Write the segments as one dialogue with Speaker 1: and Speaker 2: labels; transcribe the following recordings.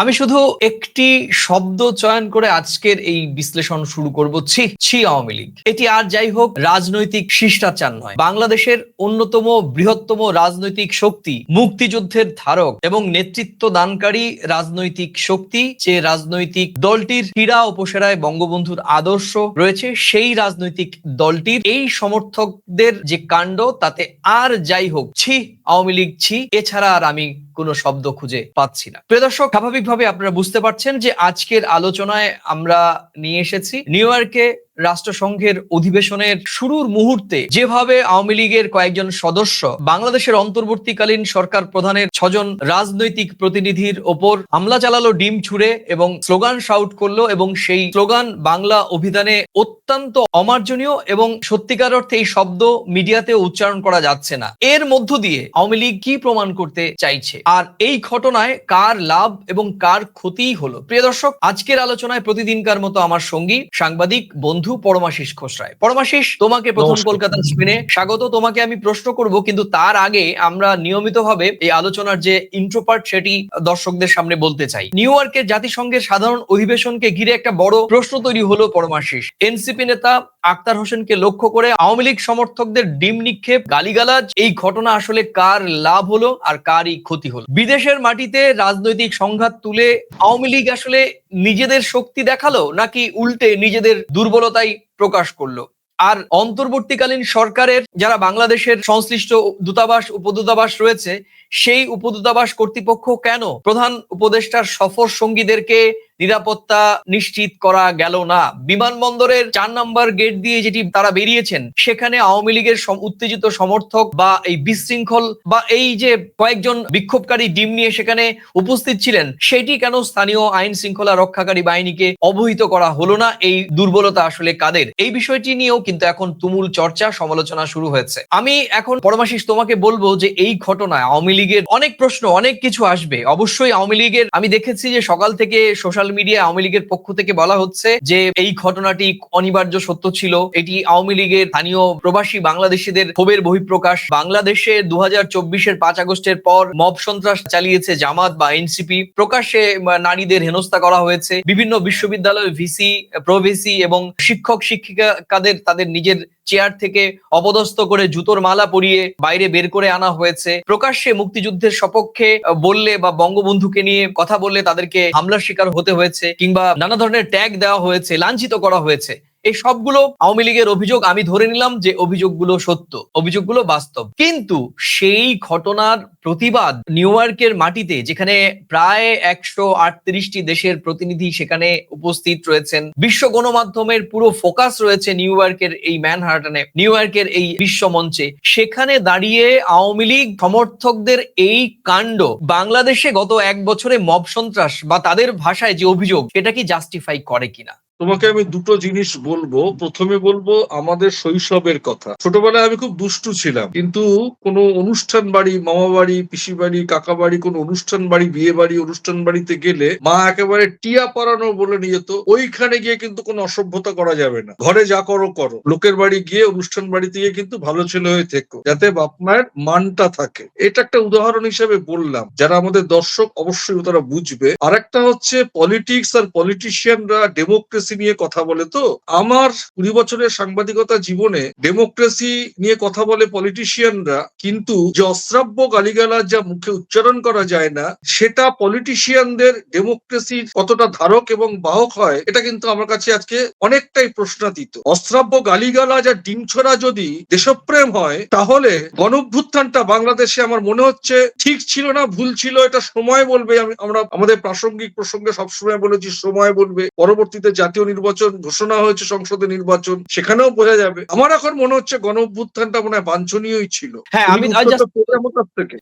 Speaker 1: আমি শুধু একটি শব্দ চয়ন করে আজকের এই বিশ্লেষণ শুরু করব ছি ছি আওয়ামী লীগ। এটি আর যাই হোক রাজনৈতিক শিষ্টাচার নয়। বাংলাদেশের অন্যতম বৃহত্তম রাজনৈতিক শক্তি, মুক্তিযুদ্ধের ধারক এবং নেতৃত্ব দানকারী রাজনৈতিক শক্তি, যে রাজনৈতিক দলটির ক্রীড়া উপসেরায় বঙ্গবন্ধুর আদর্শ রয়েছে, সেই রাজনৈতিক দলটির এই সমর্থকদের যে কাণ্ড, তাতে আর যাই হোক ছি, আওয়ামী লীগ ছি, এছাড়া আর আমি কোনো শব্দ খুঁজে পাচ্ছি না। প্রিয় দর্শক, স্বাভাবিকভাবে আপনারা বুঝতে পারছেন যে আজকের আলোচনায় আমরা নিয়ে এসেছি নিউ ইয়র্কে রাষ্ট্রসংঘের অধিবেশনের শুরুর মুহূর্তে যেভাবে আওয়ামী লীগের কয়েকজন সদস্য বাংলাদেশের অন্তর্বর্তীকালীন সরকার প্রধানের ছজন রাজনৈতিক প্রতিনিধির ওপর হামলা চালালো, ডিম ছুড়ে এবং স্লোগান শাউট করল এবং সেই স্লোগান বাংলা অভিধানে অত্যন্ত অমার্জনীয় এবং সত্যিকার অর্থে এই শব্দ মিডিয়াতে উচ্চারণ করা যাচ্ছে না। এর মধ্য দিয়ে আওয়ামী লীগ কি প্রমাণ করতে চাইছে? আর এই ঘটনায় কার লাভ এবং কার ক্ষতি হলো? প্রিয় দর্শক, আজকের আলোচনায় প্রতিদিনকার মতো আমার সঙ্গী সাংবাদিক বন্ধু পরমাশিস খোসরায় পরমাশিস তোমাকে প্রথম। কলকাতা স্পিনে স্বাগত তোমাকে আমি প্রশ্ন করব কিন্তু তার আগে আমরা নিয়মিতভাবে এই আলোচনার যে ইন্ট্রোপার্ট সেটি দর্শকদের সামনে বলতে চাই। নিউ ইয়র্কের জাতিসংঘের সাধারণ অধিবেশনকে ঘিরে একটা বড় প্রশ্ন তৈরি হলো পরমাশিস। এনসিপি নেতা আক্তার হোসেনকে লক্ষ্য করে আওয়ামী লীগ সমর্থকদের ডিম নিক্ষেপ গালিগালাজ এই ঘটনা আসলে কার লাভ হলো আর কারই ক্ষতি হলো? বিদেশের মাটিতে রাজনৈতিক সংঘাত তুলে আওয়ামী লীগ আসলে নিজেদের শক্তি দেখাল নাকি উল্টে নিজেদের দুর্বলতাই প্রকাশ করল? আর অন্তর্বর্তীকালীন সরকারের যারা বাংলাদেশের সংশ্লিষ্ট দূতাবাস, উপদূতাবাস রয়েছে, সেই উপদূতাবাস কর্তৃপক্ষ কেন প্রধান উপদেষ্টার সফর সঙ্গীদেরকে নিরাপত্তা নিশ্চিত করা গেল না। বিমানবন্দরের চার নম্বর গেট দিয়ে যেটি তারা বেরিয়েছেন, সেখানে আওয়ামী লীগের উত্তেজিত সমর্থক বা এই বিশৃঙ্খল বা এই যে কয়েকজন বিক্ষোভকারী ডিম নিয়ে সেখানে উপস্থিত ছিলেন, সেটি কেন স্থানীয় আইন শৃঙ্খলা রক্ষাকারী বাহিনীকে অবহিত করা হলো না? এই দুর্বলতা আসলে কাদের? এই বিষয়টি নিয়েও কিন্তু এখন তুমুল চর্চা, সমালোচনা শুরু হয়েছে। আমি এখন পরমাশিস তোমাকে বলব যে এই ঘটনায় আওয়ামী লীগের অনেক প্রশ্ন, অনেক কিছু আসবে। অবশ্যই আওয়ামী লীগের আমি দেখেছি যে সকাল থেকে সোশ্যাল মিডিয়া আওয়ামী লীগের পক্ষ থেকে বলা হচ্ছে যে এই ঘটনাটি অনিবার্য সত্য ছিল। এটি আওয়ামী লীগের স্থানীয় প্রবাসী বাংলাদেশিদের ক্ষোভের বহিঃপ্রকাশ। বাংলাদেশে দু হাজার চব্বিশের পাঁচ আগস্টের পর মব সন্ত্রাস চালিয়েছে জামাত বা এনসিপি। প্রকাশ্যে নারীদের হেনস্থা করা হয়েছে। বিভিন্ন বিশ্ববিদ্যালয়ের ভিসি, প্রভিসি এবং শিক্ষক শিক্ষিকাদের তাদের নিজের চেয়ার থেকে অপদস্থ করে জুতোর মালা পরিয়ে বাইরে বের করে আনা হয়েছে। প্রকাশ্যে মুক্তিযুদ্ধের সপক্ষে বললে বা বঙ্গবন্ধুকে নিয়ে কথা বললে তাদেরকে হামলার শিকার হতে হয়েছে কিংবা নানা ধরনের ট্যাগ দেওয়া হয়েছে, লাঞ্ছিত করা হয়েছে। এই সবগুলো আওয়ামী লীগের অভিযোগ আমি ধরে নিলাম যে অভিযোগগুলো সত্য, অভিযোগগুলো বাস্তব। কিন্তু সেই ঘটনার প্রতিবাদ নিউ ইয়র্কের মাটিতে, যেখানে প্রায় একশো আটত্রিশটি দেশের প্রতিনিধি সেখানে উপস্থিত রয়েছেন, বিশ্ব গণমাধ্যমের পুরো ফোকাস রয়েছে নিউ ইয়র্কের এই ম্যানহার্টনে নিউ ইয়র্কের এই বিশ্ব মঞ্চে। সেখানে দাঁড়িয়ে আওয়ামী লীগ সমর্থকদের এই কাণ্ড, বাংলাদেশে গত এক বছরে মব সন্ত্রাস বা তাদের ভাষায় যে অভিযোগ, সেটা কি জাস্টিফাই করে কিনা?
Speaker 2: তোমাকে আমি দুটো জিনিস বলব। প্রথমে বলব আমাদের শৈশবের কথা। ছোটবেলায় আমি খুব দুষ্টু ছিলাম, কিন্তু কোনো অনুষ্ঠান বাড়ি, মামা বাড়ি, পিসি বাড়ি, কাকা বাড়ি, কোনো অনুষ্ঠান বাড়ি, বিয়ে বাড়ি, অনুষ্ঠান বাড়িতে গেলে মা একেবারে টিয়া পরানো বলে নিয়ে যেত ওইখানে গিয়ে কিন্তু কোনো অসভ্যতা করা যাবে না। ঘরে যা করো করো। লোকের বাড়ি গিয়ে, অনুষ্ঠান বাড়িতে গিয়ে কিন্তু ভালো ছেলে হয়ে থেকো, যাতে বাপ মায়ের মানটা থাকে। এটা একটা উদাহরণ হিসেবে বললাম। যারা আমাদের দর্শক, অবশ্যই তারা বুঝবে। আরেকটা হচ্ছে পলিটিক্স আর পলিটিশিয়ানরা, ডেমোক্রেসি নিয়ে কথা বলে তো? আমার কুড়ি বছরের সাংবাদিকতা জীবনে ডেমোক্রেসি নিয়ে কথা বলে পলিটিশিয়ানরা কিন্তু যে অশ্রাব্য গালিগালা যা মুখে উচ্চারণ করা যায় না, সেটা পলিটিশিয়ানদের ডেমোক্রেসির কতটা ধারক এবং বাহক হয়, এটা কিন্তু আমার কাছে আজকে অনেকটাই প্রশ্নাতীত। অশ্রাব্য গালিগালাজ আর ডিমছড়া যদি দেশপ্রেম হয়, তাহলে গণভ্যুত্থানটা বাংলাদেশে আমার মনে হচ্ছে ঠিক ছিল না, ভুল ছিল, এটা সময় বলবে। আমি, আমরা আমাদের প্রাসঙ্গিক প্রসঙ্গে সবসময় বলেছি, সময় বলবে। পরবর্তীতে জাতীয় নির্বাচন ঘোষণা হয়েছে সংসদে নির্বাচন সেখানেও বোঝা যাবে। আমার এখন মনে হচ্ছে গণ অভ্যুত্থানটা মনে হয় বাঞ্ছনীয়ই ছিল।
Speaker 1: হ্যাঁ আমি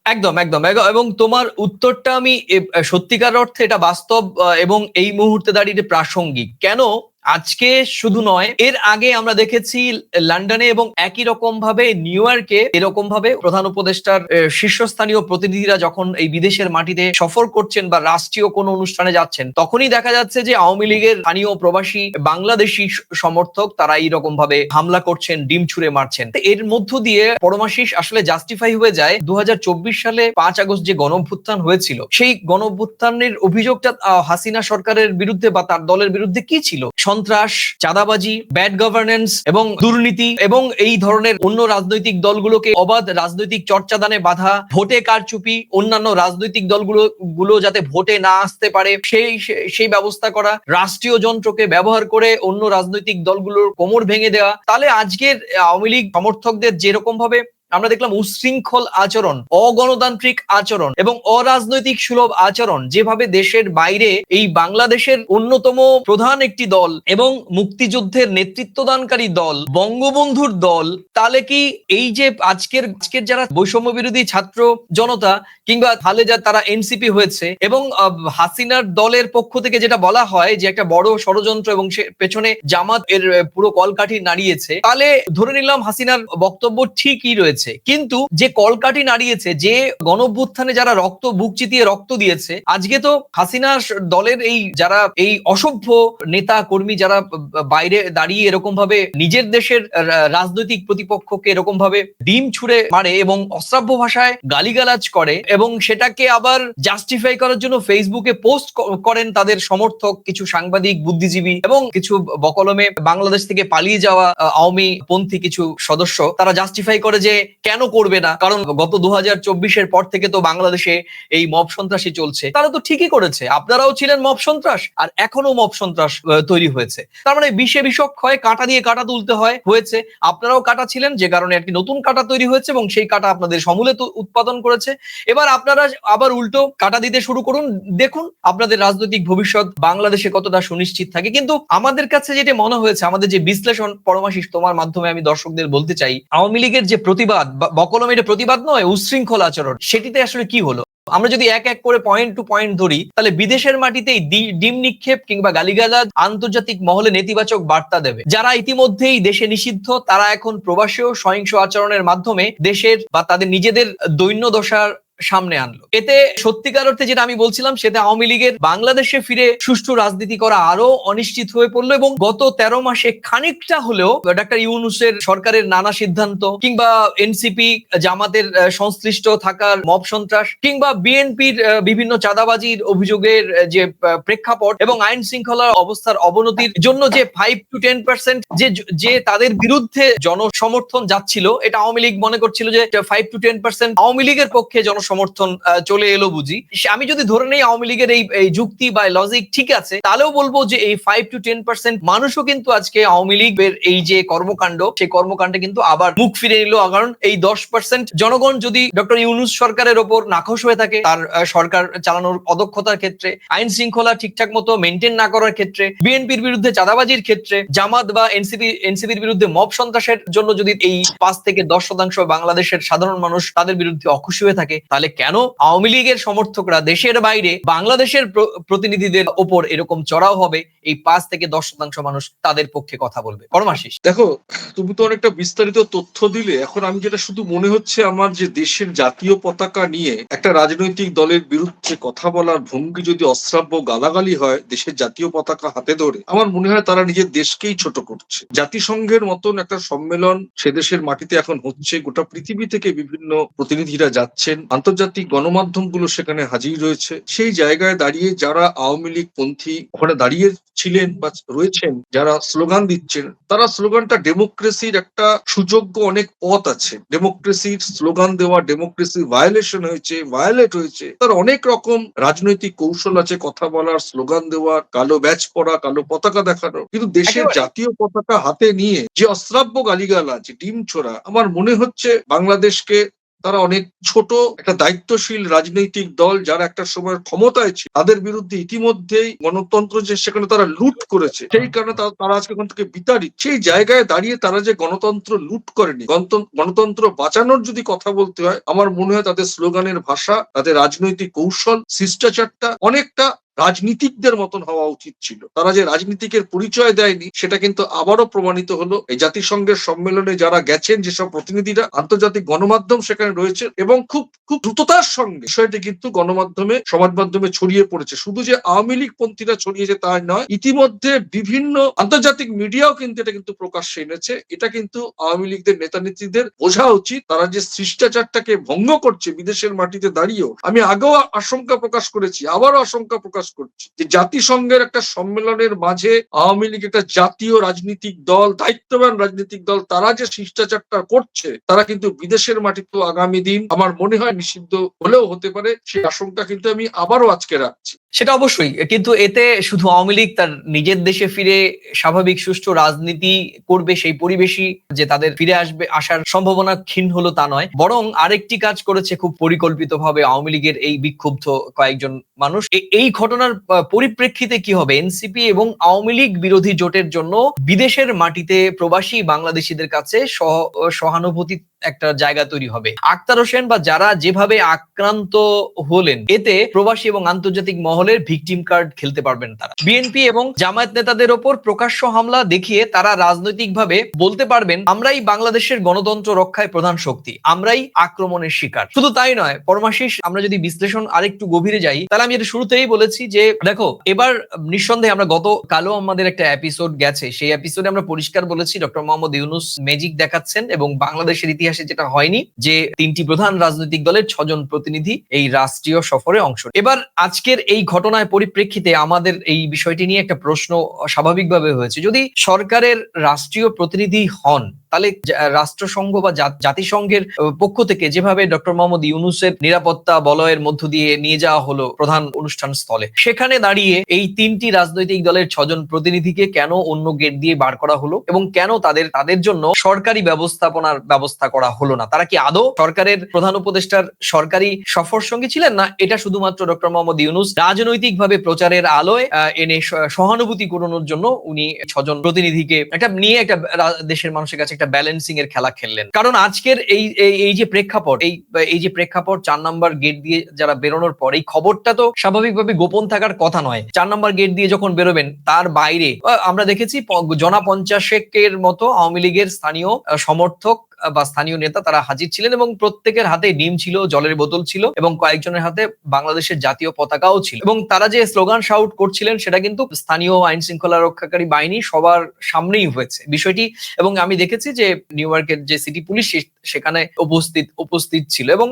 Speaker 1: একদম একদম। এবং তোমার উত্তরটা আমি সত্যিকার অর্থে এটা বাস্তব এবং এই মুহূর্তে দাঁড়িয়ে প্রাসঙ্গিক। কেন আজকে শুধু নয়, এর আগে আমরা দেখেছি লন্ডনে এবং একই রকম ভাবে নিউ ইয়র্কে এরকম ভাবে প্রধান উপদেষ্টার শীর্ষস্থানীয় প্রতিনিধিরা যখন এই বিদেশের মাটিতে সফর করছেন বা রাষ্ট্রীয় কোনো অনুষ্ঠানে যাচ্ছেন, তখনই দেখা যাচ্ছে যে আওয়ামী লীগের স্থানীয় প্রবাসী বাংলাদেশি সমর্থক তারা এইরকম ভাবে হামলা করছেন, ডিম ছুঁড়ে মারছেন। এর মধ্য দিয়ে পরমাশিস আসলে জাস্টিফাই হয়ে যায় দু হাজার চব্বিশ সালে পাঁচ আগস্ট যে গণভ্যুত্থান হয়েছিল, সেই গণভ্যুত্থানের অভিযোগটা হাসিনা সরকারের বিরুদ্ধে বা তার দলের বিরুদ্ধে কি ছিল? সন্ত্রাস, চাঁদাবাজি ব্যাড গভর্নেন্স এবং দুর্নীতি এবং এই ধরনের অন্য রাজনৈতিক দলগুলোকে অবাধ রাজনৈতিক চর্চাদানে বাধা, ভোটে কারচুপি, অন্যান্য রাজনৈতিক দলগুলো, গুলো যাতে ভোটে না আসতে পারে, সেই সেই ব্যবস্থা করা, রাষ্ট্রীয় যন্ত্রকে ব্যবহার করে অন্য রাজনৈতিক দলগুলোর কোমর ভেঙে দেওয়া। তাহলে আজকের আওয়ামী লীগ সমর্থকদের যেরকম ভাবে আমরা দেখলাম উশৃঙ্খল আচরণ, অগণতান্ত্রিক আচরণ এবং অরাজনৈতিক সুলভ আচরণ যেভাবে দেশের বাইরে এই বাংলাদেশের অন্যতম প্রধান একটি দল এবং মুক্তিযুদ্ধের নেতৃত্বদানকারী দল, বঙ্গবন্ধুর দল, তাহলে কি এই যে আজকের আজকের যারা বৈষম্য বিরোধী ছাত্র জনতা কিংবা হালে যা তারা এনসিপি হয়েছে এবং হাসিনার দলের পক্ষ থেকে যেটা বলা হয় যে একটা বড় ষড়যন্ত্র এবং সে পেছনে জামাত এর পুরো কলকাঠি নাড়িয়েছে, তাহলে ধরে নিলাম হাসিনার বক্তব্য ঠিকই রয়েছে। কিন্তু যে কলকাঠি নাড়িয়েছে, যে গণভ্যুত্থানে যারা রক্ত, বুক চিতিয়ে রক্ত দিয়েছে, আজকে তো হাসিনা দলের এই যারা এই অসভ্য নেতা, কর্মী যারা বাইরে দাঁড়িয়ে এরকম ভাবে নিজের দেশের রাজনৈতিক প্রতিপক্ষকে এরকম ভাবে ডিম ছুঁড়ে মারে এবং অশ্রাব্য ভাষায় গালিগালাজ করে এবং সেটাকে আবার জাস্টিফাই করার জন্য ফেসবুকে পোস্ট করেন তাদের সমর্থক, কিছু সাংবাদিক, বুদ্ধিজীবী এবং কিছু বকলমে বাংলাদেশ থেকে পালিয়ে যাওয়া আওয়ামী পন্থী কিছু সদস্য। তারা জাস্টিফাই করে যে কেন করবে না? কারণ গত দু হাজার পর থেকে তো বাংলাদেশে এই মব সন্ত্রাসী চলছে। তারা তো ঠিকই করেছে। আপনারাও ছিলেন মব সন্ত্রাস, আর এখনও মব সন্ত্রাস তৈরি হয়েছে। তার মানে বিষে বিষক হয় কাঁটা দিয়ে কাঁটা তুলতে হয়, হয়েছে। আপনারাও কাটা ছিলেন, যে কারণে একটি নতুন কাটা তৈরি হয়েছে এবং সেই কাটা আপনাদের সমূলে উৎপাদন করেছে। এবার আপনারা আবার উল্টো কাটা দিতে শুরু করুন। দেখুন, আপনাদের রাজনৈতিক ভবিষ্যৎ বাংলাদেশে কতটা সুনিশ্চিত থাকে। কিন্তু আমাদের কাছে যেটা মনে হয়েছে, আমাদের যে বিশ্লেষণ পরমাশিস তোমার মাধ্যমে আমি দর্শকদের বলতে চাই, আওয়ামী লীগের যে প্রতিবাদ বা বকলম এটা প্রতিবাদ নয়, উশৃঙ্খল আচরণ। সেটিতে আসলে কি হলো? আমরা যদি এক এক করে পয়েন্ট টু পয়েন্ট ধরি, তাহলে বিদেশের মাটিতে ডিম নিক্ষেপ কিংবা গালিগালাজ আন্তর্জাতিক মহলে নেতিবাচক বার্তা দেবে। যারা ইতিমধ্যেই দেশে নিষিদ্ধ, তারা এখন প্রবাসী ও সহিংস আচরণের মাধ্যমে দেশের বা তাদের নিজেদের দৈন্য দশার সামনে আনলো। এতে সত্যিকার অর্থে যেটা আমি বলছিলাম, সেটা আওয়ামী লীগের বাংলাদেশে ফিরে সুষ্ঠু রাজনীতি করা আরও অনিশ্চিত হয়ে পড়ল এবং গত তেরো মাসে খানিকটা হলেও ডাক্তার ইউনুসের সরকারের নানা সিদ্ধান্ত কিংবা এনসিপি জামাতের সংশ্লিষ্ট থাকার মব সন্ত্রাস কিংবা বিএনপির বিভিন্ন চাঁদাবাজির অভিযোগের যে প্রেক্ষাপট এবং আইন শৃঙ্খলা অবস্থার অবনতির জন্য যে ফাইভ টু টেন পার্সেন্ট যে যে তাদের বিরুদ্ধে জনসমর্থন যাচ্ছিল, এটা আওয়ামী লীগ মনে করছিল যে five to ten percent Awami লীগের পক্ষে জনসমর্থন আহ, চলে এলো বুঝি। আমি যদি ধরে নেই আওয়ামী লীগের এই এই যুক্তি বা লজিক ঠিক আছে তাহলেও বলব যে এই ফাইভ টু টেন পার্সেন্ট মানুষও কিন্তু আজকে আওয়ামী লীগের এই যে কর্মকাণ্ড সেই কর্মকাণ্ডে কিন্তু আবার মুখ ফিরে নিল। কারণ এই দশ পার্সেন্ট জনগণ যদি ডক্টর ইউনুস সরকারের ওপর নাখোশ হয়ে থাকে তার সরকার চালানোর অদক্ষতার ক্ষেত্রে আইন শৃঙ্খলা ঠিকঠাক মতো মেনটেন না করার ক্ষেত্রে বিএনপির বিরুদ্ধে চাঁদাবাজির ক্ষেত্রে জামাত বা এনসিপি এনসিপির বিরুদ্ধে মব সন্ত্রাসের জন্য যদি এই পাঁচ থেকে দশ শতাংশ বাংলাদেশের সাধারণ মানুষ তাদের বিরুদ্ধে অখুশি হয়ে থাকে তাহলে কেন আওয়ামী লীগের সমর্থকরা দেশের বাইরে বাংলাদেশের প্রতিনিধিদের ওপর এরকম চড়াও হবে? এই পাঁচ থেকে দশ শতাংশ মানুষ তাদের পক্ষে কথা বলবে। পরমাশিস।
Speaker 2: দেখো, তুমি তো অনেকটা বিস্তারিত তথ্য দিলে। এখন আমি যেটা শুধু মনে হচ্ছে আমার যে দেশের জাতীয় পতাকা নিয়ে একটা রাজনৈতিক দলের বিরুদ্ধে কথা বলার ভঙ্গি যদি অশ্রাব্য গালাগালি হয় দেশের জাতীয় পতাকা হাতে ধরে, আমার মনে হয় তারা নিজের দেশকেই ছোট করছে। জাতিসংঘের মতন একটা সম্মেলন সে দেশের মাটিতে এখন হচ্ছে। গোটা পৃথিবী থেকে বিভিন্ন প্রতিনিধিরা যাচ্ছেন। আন্তর্জাতিক গণমাধ্যমগুলো সেখানে হাজির রয়েছে। সেই জায়গায় দাঁড়িয়ে যারা আওয়ামী লীগ পন্থী ওখানে দাঁড়িয়ে ছিলেন বা রয়েছেন যারা স্লোগান দিচ্ছেন তারা স্লোগানটা ডেমোক্রেসির একটা সুযোগ্য অনেক পথ আছে। ডেমোক্রেসির স্লোগান দেওয়া ডেমোক্রেসি ভায়োলেশন হয়েছে ভায়োলেট হয়েছে তার অনেক রকম রাজনৈতিক কৌশল আছে কথা বলার স্লোগান দেওয়া কালো ব্যাচ পরা কালো পতাকা দেখানো। কিন্তু দেশের জাতীয় পতাকা হাতে নিয়ে যে অশ্রাব্য গালিগালাজ ডিম ছোড়া আমার মনে হচ্ছে বাংলাদেশকে তারা অনেক ছোট, একটা দায়িত্বশীল রাজনৈতিক দল যারা একটা সময় ক্ষমতায় ছিল। তাদের বিরুদ্ধে ইতিমধ্যেই গণতন্ত্র যে সেখানে তারা লুট করেছে, সেই কারণে তারা- আজকে ওখান থেকে বিতাড়িত। সেই জায়গায় দাঁড়িয়ে তারা যে গণতন্ত্র লুট করেনি গণতন্ত্র বাঁচানোর যদি কথা বলতে হয়, আমার মনে হয় তাদের স্লোগানের ভাষা, তাদের রাজনৈতিক কৌশল, শিষ্টাচারটা অনেকটা রাজনীতিকদের মতন হওয়া উচিত ছিল। তারা যে রাজনীতিকের পরিচয় দেয়নি, সেটা কিন্তু আবারও প্রমাণিত হলো এই জাতিসংঘের সম্মেলনে যারা গেছেন, যেসব প্রতিনিধিরা আন্তর্জাতিক গণমাধ্যম সেখানে রয়েছে এবং খুব খুব দ্রুততার সঙ্গে বিষয়টি কিন্তু গণমাধ্যমে, সমাজ মাধ্যমে ছড়িয়ে পড়েছে। শুধু যে আওয়ামী লীগ পন্থীরা ছড়িয়েছে তাই নয়, ইতিমধ্যে বিভিন্ন আন্তর্জাতিক মিডিয়াও কিন্তু এটা কিন্তু প্রকাশ্যে এনেছে। এটা কিন্তু আওয়ামী লীগদের নেতা নেত্রীদের বোঝা উচিত। তারা যে শিষ্টাচারটাকে ভঙ্গ করছে বিদেশের মাটিতে দাঁড়িয়েও, আমি আগেও আশঙ্কা প্রকাশ করেছি, আবারও আশঙ্কা প্রকাশ করছি যে জাতিসংঘের একটা সম্মেলনের মাঝে আওয়ামী লীগ একটা জাতীয় রাজনৈতিক দল, দায়িত্ববান রাজনৈতিক দল, তারা যে শিষ্টাচারটা করছে, তারা কিন্তু বিদেশের মাটিতেও আগামী দিন, আমার মনে হয় নিষিদ্ধ হলেও হতে পারে, সেই আশঙ্কা কিন্তু আমি আবারও আজকে রাখছি।
Speaker 1: সেটা অবশ্যই, কিন্তু এতে শুধু আওয়ামী লীগ তার নিজের দেশে ফিরে স্বাভাবিক সুষ্ঠু রাজনীতি করবে সেই পরিবেশই যে তাদের ফিরে আসবে, আসার সম্ভাবনা ক্ষীণ হলো তা নয়। বরং আরেকটি কাজ করেছে খুব পরিকল্পিতভাবে আওয়ামী লীগের এই বিক্ষুব্ধ কয়েকজন মানুষ। এই ঘটনার পরিপ্রেক্ষিতে কি হবে? এনসিপি এবং আওয়ামী লীগ বিরোধী জোটের জন্য বিদেশের মাটিতে প্রবাসী বাংলাদেশিদের কাছে সহ- সহানুভূতি একটা জায়গা তৈরি হবে। আক্তার হোসেন বা যারা যেভাবে আক্রান্ত হলেন, এতে প্রবাসী এবং আন্তর্জাতিক মহলের ভিকটিম কার্ড খেলতে পারবেন তারা। বিএনপি এবং জামায়াত নেতাদের ওপর প্রকাশ্য হামলা দেখিয়ে তারা রাজনৈতিকভাবে বলতে পারবেন, আমরাই বাংলাদেশের গণতন্ত্র রক্ষায় প্রধান শক্তি, আমরাই আক্রমণের শিকার। শুধু তাই নয়, পরমাশিস, আমরা যদি বিশ্লেষণ আরেকটু গভীরে যাই, তাহলে আমি এটা শুরুতেই বলেছি যে, দেখো, এবার নিঃসন্দেহে আমরা গত কালো আমাদের একটা এপিসোড গেছে। সেই এপিসোডে আমরা পরিষ্কার বলেছি, ডক্টর মোহাম্মদ ইউনুস ম্যাজিক দেখাচ্ছেন এবং বাংলাদেশের ইতিহাসে যেটা হয়নি যে তিনটি প্রধান রাজনৈতিক দলের ছজন প্রতিনিধি এই রাষ্ট্রীয় সফরে অংশ এবার আজকের এই ঘটনার পরিপ্রেক্ষিতে আমাদের এই বিষয়টি নিয়ে একটা প্রশ্ন স্বাভাবিকভাবে হয়েছে। যদি সরকারের রাষ্ট্রীয় প্রতিনিধি হন, তাহলে রাষ্ট্রসংঘ বা জাতিসংঘের পক্ষ থেকে যেভাবে ডক্টর মোহাম্মদ ইউনুসের নিরাপত্তা বলয়ের মধ্য দিয়ে নিয়ে যাওয়া হলো প্রধান অনুষ্ঠান স্থলে, সেখানে দাঁড়িয়ে এই তিনটি রাজনৈতিক দলের ছজন প্রতিনিধিকে কেন অন্য গেট দিয়ে বার করা হলো এবং কেন তাদের তাদের জন্য সরকারি ব্যবস্থাপনার ব্যবস্থা করা হলো না। তারা কি আদৌ সরকারের প্রধান উপদেষ্টার সরকারি সফর সঙ্গী ছিলেন? না, এটা শুধুমাত্র ডক্টর মোহাম্মদ ইউনুস রাজনৈতিকভাবে প্রচারের আলোয় এনে সহানুভূতি করানোর জন্য উনি ছজন প্রতিনিধিকে একটা নিয়ে একটা দেশের মানুষের কাছে একটা ব্যালেন্সিং এর খেলা খেললেন। কারণ আজকের এই, এই- যে প্রেক্ষাপট, এই এই যে প্রেক্ষাপট, চার নাম্বার গেট দিয়ে যারা বেরোনোর পর, এই খবরটা তো স্বাভাবিকভাবে গোপন থাকার কথা নয়। চার নাম্বার গেট দিয়ে যখন বেরোবেন, তার বাইরে আমরা দেখেছি জনা পঞ্চাশেকের মতো আওয়ামী লীগের স্থানীয় সমর্থক বা স্থানীয় নেতা তারা হাজির ছিলেন এবং প্রত্যেকের হাতে ডিম ছিল, জলের বোতল ছিল এবং কয়েকজনের হাতে বাংলাদেশের জাতীয় পতাকাও ছিল। এবং তারা যে স্লোগান শাউট করছিলেন সেটা কিন্তু স্থানীয় আইন শৃঙ্খলা রক্ষাকারী বাহিনী সবার সামনেই হয়েছে। বিষয়টি এবং আমি দেখেছি যে নিউ ইয়র্কের যে সিটি পুলিশ সেখানে উপস্থিত উপস্থিত ছিল এবং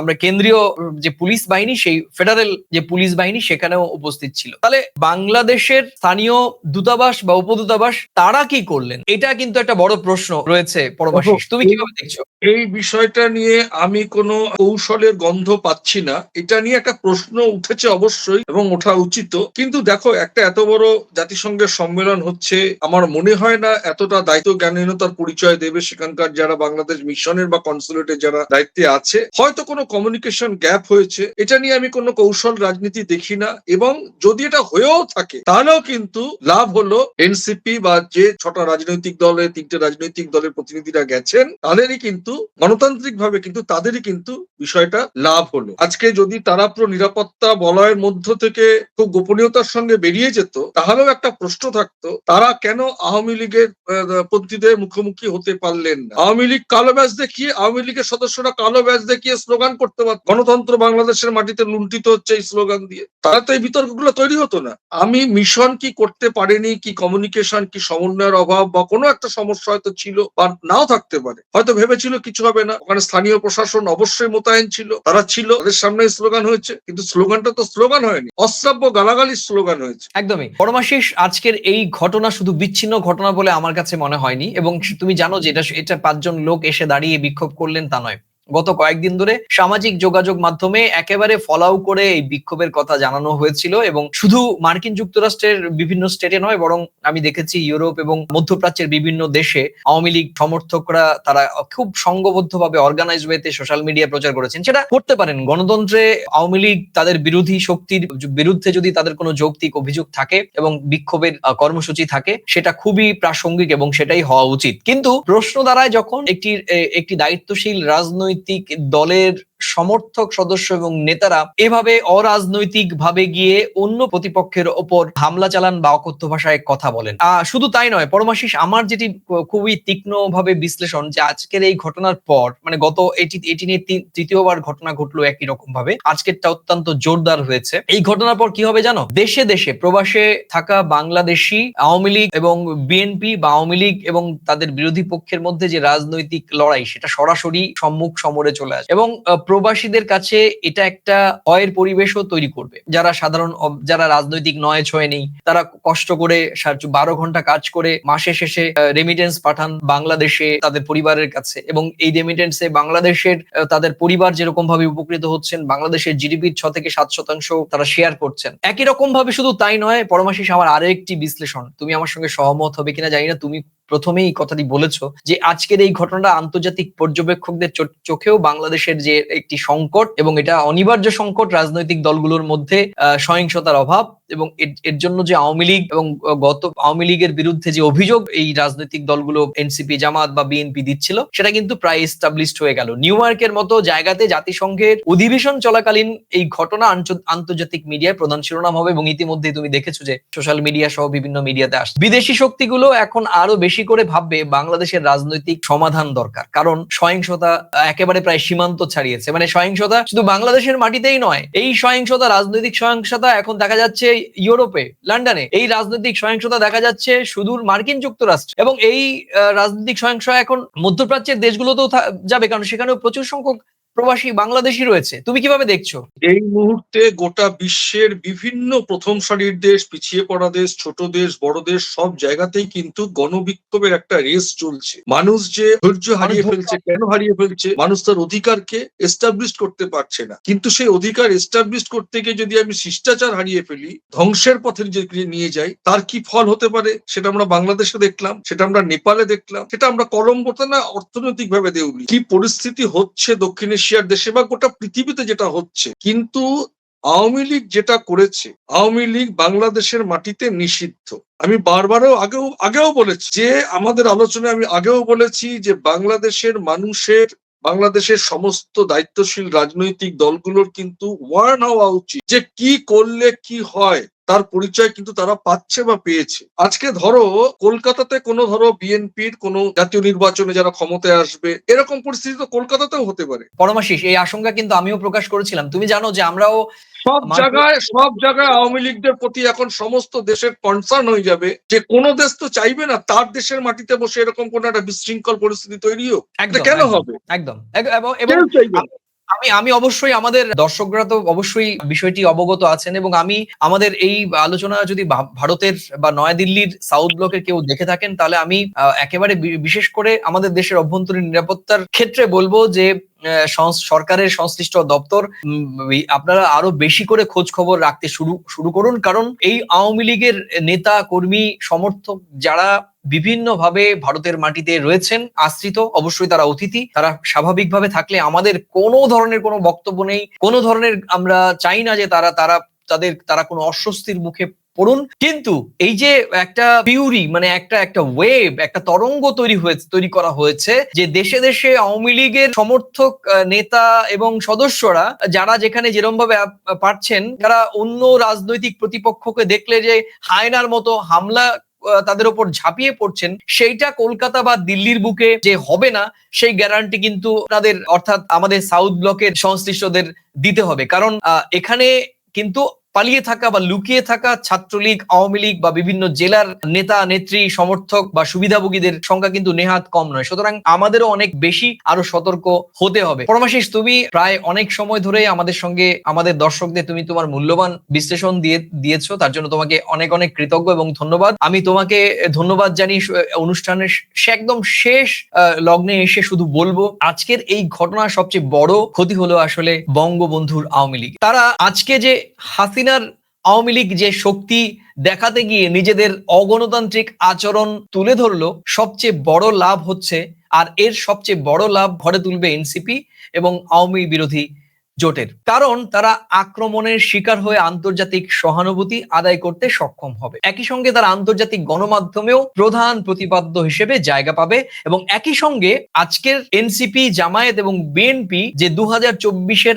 Speaker 1: আমরা কেন্দ্রীয় যে পুলিশ বাহিনী সেই ফেডারেল যে পুলিশ বাহিনী সেখানেও উপস্থিত ছিল। তাহলে বাংলাদেশের স্থানীয় দূতাবাস বা উপদূতাবাস তারা কি করলেন? এটা কিন্তু একটা বড় প্রশ্ন রয়েছে পরমাশিস তুমি কীভাবে দেখছ
Speaker 2: এই বিষয়টা নিয়ে আমি কোনো কৌশলের গন্ধ পাচ্ছি না। এটা নিয়ে একটা প্রশ্ন উঠেছে অবশ্যই এবং ওঠা উচিত। কিন্তু দেখো, একটা এত বড় জাতিসংঘের সম্মেলন হচ্ছে, আমার মনে হয় না এতটা দায়িত্ব জ্ঞানীনতার পরিচয় দেবে সেখানকার যারা বাংলাদেশ মিশনের বা কনসুলেটের যারা দায়িত্বে আছে। হয়তো কোনো কমিউনিকেশন গ্যাপ হয়েছে। এটা নিয়ে আমি কোনো কৌশল রাজনীতি দেখি না এবং যদি এটা হয়েও থাকে, তাহলেও কিন্তু লাভ হলো এনসিপি বা যে ছটা রাজনৈতিক দলের তিনটে রাজনৈতিক দলের প্রতিনিধিরা গেছেন, তাদেরই কিন্তু গণতান্ত্রিক ভাবে কিন্তু তাদেরই কিন্তু বিষয়টা লাভ হলো। আজকে যদি তারা পুরো নিরাপত্তা বলয়ের মধ্য থেকে খুব গোপনীয়তার সঙ্গে বেরিয়ে যেত, তাহলেও একটা প্রশ্ন থাকতো, তারা কেন আওয়ামী লীগের পন্থীদের মুখোমুখি হতে পারলেন না? আওয়ামী লীগ কালো ব্যাচ দেখিয়ে, আওয়ামী লীগের সদস্যরা কালো ব্যাচ দেখিয়ে স্লোগান করতে পারত। গণতন্ত্র বাংলাদেশের মাটিতে লুণ্ঠিত হচ্ছে এই স্লোগান দিয়ে। তারা তো এই বিতর্কগুলো তৈরি হতো না। আমি মিশন কি করতে পারেনি, কি কমিউনিকেশন কি সমন্বয়ের অভাব বা কোনো একটা সমস্যা হয়তো ছিল বা নাও থাকতে পারে। হয়তো ভেবেছিল কিছু হবে না। ওখানে স্থানীয় প্রশাসন অবশ্যই মোতায়েন ছিল, তারা ছিল, তাদের সামনে স্লোগান হয়েছে, কিন্তু স্লোগানটা তো স্লোগান হয়নি, অশ্রাব্য গালাগালির স্লোগান হয়েছে।
Speaker 1: একদমই। পরমাশিস আজকের এই ঘটনা শুধু বিচ্ছিন্ন ঘটনা বলে আমার কাছে মনে হয়নি, এবং তুমি জানো যে এটা এটা পাঁচজন লোক এসে দাঁড়িয়ে বিক্ষোভ করলেন তা নয়। গত কয়েকদিন ধরে সামাজিক যোগাযোগ মাধ্যমে একেবারে ফলাও করে এই বিক্ষোভের কথা জানানো হয়েছিল এবং শুধু মার্কিন যুক্তরাষ্ট্রের বিভিন্ন স্টেটে নয়, বরং আমি দেখেছি ইউরোপ এবং মধ্যপ্রাচ্যের বিভিন্ন দেশে আওয়ামী লীগ সমর্থকরা তারা খুব সংঘবদ্ধভাবে অর্গানাইজ ওয়েতে সোশ্যাল মিডিয়া প্রচার করেছেন। সেটা করতে পারেন। গণতন্ত্রে আওয়ামী লীগ তাদের বিরোধী শক্তির বিরুদ্ধে যদি তাদের কোনো যৌক্তিক অভিযোগ থাকে এবং বিক্ষোভের কর্মসূচি থাকে, সেটা খুবই প্রাসঙ্গিক এবং সেটাই হওয়া উচিত। কিন্তু প্রশ্ন দ্বারায় যখন একটি একটি দায়িত্বশীল রাজনৈতিক দলের সমর্থক সদস্য এবং নেতারা এভাবে অরাজনৈতিক ভাবে গিয়ে অন্য প্রতিপক্ষের ওপর হামলা চালান বা অকথ্য ভাষায় কথা বলেন। শুধু তাই নয়, পরমাশিস, আমার যেটি খুবই তীক্ষ্ণ ভাবে বিশ্লেষণ যে আজকের এই ঘটনার পর মানে গত এটি এটি নিয়ে তৃতীয়বার ঘটনা ঘটলো একই রকম ভাবে আজকেরটা অত্যন্ত জোরদার হয়েছে। এই ঘটনার পর কি হবে জানো? দেশে দেশে প্রবাসে থাকা বাংলাদেশি আওয়ামী লীগ এবং বিএনপি বা আওয়ামী লীগ এবং তাদের বিরোধী পক্ষের মধ্যে যে রাজনৈতিক লড়াই, সেটা সরাসরি সম্মুখ সমরে চলে আসে। এবং প্রবাসীদের কাছে এটা একটা ভয়ের পরিবেশও তৈরি করবে। যারা সাধারণ যারা রাজনৈতিক নয় ছয় নেই, তারা কষ্ট করে বারো ঘণ্টা কাজ করে মাসে শেষে রেমিটেন্স পাঠান বাংলাদেশে তাদের পরিবারের কাছে। এবং এই রেমিটেন্সে বাংলাদেশের তাদের পরিবার যেরকম ভাবে উপকৃত হচ্ছেন, বাংলাদেশের জিডিপির ছ থেকে সাত শতাংশ তারা শেয়ার করছেন। একই রকম ভাবে শুধু তাই নয়, পরমাশিস আমার আরও একটি বিশ্লেষণ। তুমি আমার সঙ্গে সহমত হবে কিনা জানি না, তুমি প্রথমেই এই কথাটি বলেছ যে আজকের এই ঘটনাটা আন্তর্জাতিক পর্যবেক্ষকদের চোখেও বাংলাদেশের যে একটি সংকট এবং এটা অনিবার্য সংকট, রাজনৈতিক দলগুলোর মধ্যে সহিংসতার অভাব এবং এর- জন্য যে আওয়ামী লীগ এবং গত আওয়ামী লীগের বিরুদ্ধে যে অভিযোগ, এই রাজনৈতিক দলগুলো এনসিপি জামাত বা বিএনপি দিচ্ছিল, সেটা কিন্তু প্রায় এস্টাবলিশড হয়ে গেল। নিউ ইয়র্কের মতো জায়গাতে জাতিসংঘের অধিবেশন চলাকালীন এই ঘটনা আন্তর্জাতিক মিডিয়ায় প্রধান শিরোনাম হবে এবং ইতিমধ্যে তুমি দেখেছ যে সোশ্যাল মিডিয়া সহ বিভিন্ন মিডিয়াতে আসছে। বিদেশি শক্তিগুলো এখন আরও বেশি করে ভাববে বাংলাদেশের রাজনৈতিক সমাধান দরকার, কারণ সহিংসতা একেবারে প্রায় সীমান্ত ছাড়িয়েছে। মানে সহিংসতা শুধু বাংলাদেশের মাটিতেই নয়, এই সহিংসতা, রাজনৈতিক সহিংসতা এখন দেখা যাচ্ছে ইউরোপে, লন্ডনে। এই রাজনৈতিক সহিংসতা দেখা যাচ্ছে সুদূর মার্কিন যুক্তরাষ্ট্র এবং এই রাজনৈতিক সহিংসতা এখন মধ্যপ্রাচ্যের দেশগুলোতেও যাবে, কারণ সেখানেও প্রচুর সংখ্যক প্রবাসী বাংলাদেশি রয়েছে। তুমি কীভাবে দেখছ?
Speaker 2: এই মুহূর্তে গোটা বিশ্বের বিভিন্ন প্রথম সারির দেশ পিছিয়ে পড়া দেশ ছোট দেশ বড় দেশ সব জায়গাতেই কিন্তু গণবিক্ষোভের একটা রেস চলছে। মানুষ যে ধৈর্য হারিয়ে ফেলছে কেন হারিয়ে ফেলছে মানুষ তার অধিকারকে এস্টাবলিশ করতে পারছে না। কিন্তু সেই অধিকার এস্টাবলিশ করতে গিয়ে যদি আমি শিষ্টাচার হারিয়ে ফেলি ধ্বংসের পথে যে নিয়ে যাই তার কি ফল হতে পারে? সেটা আমরা বাংলাদেশে দেখলাম সেটা আমরা নেপালে দেখলাম সেটা আমরা কলম্বোতে না অর্থনৈতিক ভাবে দেউলি। কি পরিস্থিতি হচ্ছে দক্ষিণ এশিয়ার দেশে বা গোটা পৃথিবীতে যেটা হচ্ছে, কিন্তু আওয়ামী লীগ যেটা করেছে, আওয়ামী লীগ বাংলাদেশের মাটিতে নিষিদ্ধ। আমি বারবারও আগেও আগেও বলেছি যে আমাদের আলোচনায় আমি আগেও বলেছি যে বাংলাদেশের মানুষের, বাংলাদেশের সমস্ত দায়িত্বশীল রাজনৈতিক দলগুলোর কিন্তু ওয়ার্ন হওয়া উচিত যে কি করলে কি হয়। তার পরিচয় কিন্তু তারা পাচ্ছে বা পেয়েছে। আজকে ধরো কলকাতাতে কোনো ধরো বিএনপির কোনো জাতীয় নির্বাচনে যারা ক্ষমতায় আসবে এরকম পরিস্থিতি তো কলকাতাতেও হতে পারে।
Speaker 1: পরমাশিস এই আশঙ্কা কিন্তু আমিও প্রকাশ করেছিলাম। তুমি জানো যে আমরাও
Speaker 2: সব জায়গায় সব জায়গায় আওয়ামী লীগদের প্রতি এখন সমস্ত দেশের কনসার্ন হয়ে যাবে যে কোন দেশ তো চাইবে না তার দেশের মাটিতে বসে এরকম কোন একটা বিশৃঙ্খল পরিস্থিতি তৈরি হোক।
Speaker 1: একদম
Speaker 2: কেন হবে?
Speaker 1: একদম। এবং-। আমি আমি অবশ্যই আমাদের দর্শকরা তো অবশ্যই বিষয়টি অবগত আছেন এবং আমি আমাদের এই আলোচনা যদি ভারতের বা নয়াদিল্লির সাউথ ব্লকের কেউ দেখে থাকেন, তাহলে আমি একেবারে বিশেষ করে আমাদের দেশের অভ্যন্তরীণ নিরাপত্তার ক্ষেত্রে বলব যে সরকারের সংশ্লিষ্ট দপ্তর আপনারা আরও বেশি করে খোঁজ খবর রাখতে শুরু শুরু করুন। কারণ এই আওয়ামী লীগের নেতা, কর্মী, সমর্থক যারা বিভিন্নভাবে ভারতের মাটিতে রয়েছেন, আশ্রিত, অবশ্যই তারা অতিথি। তারা স্বাভাবিকভাবে থাকলে আমাদের কোনো ধরনের কোনো বক্তব্য নেই। কোনো ধরনের আমরা চাই না যে তারা তারা তাদের, তারা কোনো অস্বস্তির মুখে পড়ুন। কিন্তু এই যে একটা পিউরি মানে একটা একটা ওয়েব একটা তরঙ্গ তৈরি হয়েছে তৈরি করা হয়েছে যে দেশে দেশে আওয়ামী লীগের সমর্থক নেতা এবং সদস্যরা, যারা যেখানে যেরকম ভাবে পারছেন যারা অন্য রাজনৈতিক প্রতিপক্ষকে দেখলে যে হায়নার মতো হামলা তাদের ওপর ঝাঁপিয়ে পড়ছেন, সেইটা কলকাতা বা দিল্লির বুকে যে হবে না, সেই গ্যারান্টি কিন্তু তাদের, অর্থাৎ আমাদের সাউথ ব্লকের সংশ্লিষ্টদের দিতে হবে। কারণ এখানে কিন্তু পালিয়ে থাকা বা লুকিয়ে থাকা ছাত্রলীগ, আওয়ামী লীগ বা বিভিন্ন জেলার নেতা, নেত্রী, সমর্থক বা সুবিধাভোগীদের সংখ্যা কিন্তু নেহাত কম নয়। সুতরাং আমাদেরও অনেক বেশি আরও সতর্ক হতে হবে। পরমাশিস, তুমি প্রায় অনেক সময় ধরে আমাদের সঙ্গে আমাদের দর্শকদের তুমি তোমার মূল্যবান বিশ্লেষণ দিয়ে, দিয়েছ। তার জন্য তোমাকে অনেক অনেক কৃতজ্ঞ এবং ধন্যবাদ। আমি তোমাকে ধন্যবাদ জানি অনুষ্ঠানের একদম শেষ লগ্নে এসে শুধু বলব, আজকের এই ঘটনার সবচেয়ে বড় ক্ষতি হলো আসলে বঙ্গবন্ধুর আওয়ামী লীগ। তারা আজকে যে হাসিনার আওয়ামী লীগ যে শক্তি দেখাতে গিয়ে নিজেদের অগণতান্ত্রিক আচরণ তুলে ধরলো, সবচেয়ে বড় লাভ হচ্ছে, আর এর সবচেয়ে বড় লাভ ঘরে তুলবে এনসিপি এবং আওয়ামী বিরোধী জোটের। কারণ তারা আক্রমণের শিকার হয়ে আন্তর্জাতিক সহানুভূতি আদায় করতে সক্ষম হবে। একই সঙ্গে তারা আন্তর্জাতিক গণমাধ্যমেও প্রধান প্রতিপাদ্য হিসেবে জায়গা পাবে এবং একই সঙ্গে আজকের এনসিপি, জামায়াত এবং বিএনপি যে দু হাজার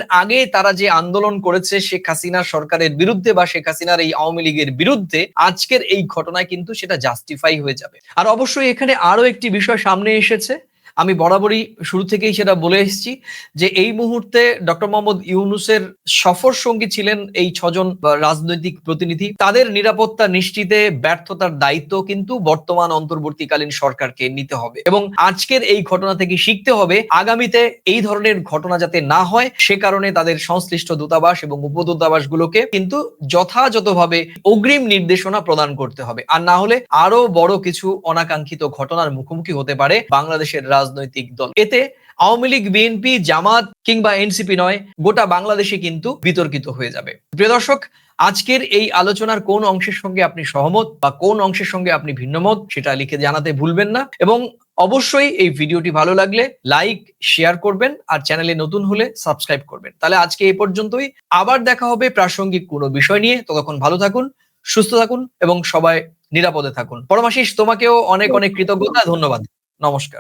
Speaker 1: আগে তারা যে আন্দোলন করেছে শেখ হাসিনা সরকারের বিরুদ্ধে বা শেখ হাসিনার এই আওয়ামী লীগের বিরুদ্ধে, আজকের এই ঘটনায় কিন্তু সেটা জাস্টিফাই হয়ে যাবে। আর অবশ্যই এখানে আরও একটি বিষয় সামনে এসেছে আমি বরাবরই শুরু থেকেই সেটা বলে এসেছি যে এই মুহূর্তে ডক্টর মোহাম্মদ ইউনুসের সফর সঙ্গী ছিলেন এই ছজন রাজনৈতিক প্রতিনিধি। তাদের নিরাপত্তা নিশ্চিতে ব্যর্থতার দায়িত্ব কিন্তু বর্তমান অন্তর্বর্তীকালীন সরকারকে নিতে হবে এবং আজকের এই ঘটনা থেকে শিখতে হবে আগামীতে এই ধরনের ঘটনা যাতে না হয় সে কারণে তাদের সংশ্লিষ্ট দূতাবাস এবং উপদূতাবাসগুলোকে কিন্তু যথাযথভাবে অগ্রিম নির্দেশনা প্রদান করতে হবে। আর না হলে আরও বড় কিছু অনাকাঙ্ক্ষিত ঘটনার মুখোমুখি হতে পারে বাংলাদেশের রাজনৈতিক দল। এতে আওয়ামী লীগ বিএনপি জামাত কিংবা এনসিপি নয়, গোটা বাংলাদেশে কিন্তু বিতর্কিত হয়ে যাবে। প্রিয় দর্শক, আজকের এই আলোচনার কোন অংশের সঙ্গে আপনি সহমত বা কোন অংশের সঙ্গে আপনি ভিন্নমত সেটা লিখে জানাতে ভুলবেন না এবং অবশ্যই এই ভিডিওটি ভালো লাগলে লাইক, শেয়ার করবেন আর চ্যানেলে নতুন হলে সাবস্ক্রাইব করবেন। তাহলে আজকে এই পর্যন্তই। আবার দেখা হবে প্রাসঙ্গিক কোনো বিষয় নিয়ে। ততক্ষণ ভালো থাকুন, সুস্থ থাকুন এবং সবাই নিরাপদে থাকুন। পরমাশিস তোমাকেও অনেক অনেক কৃতজ্ঞতা, ধন্যবাদ।
Speaker 2: নমস্কার।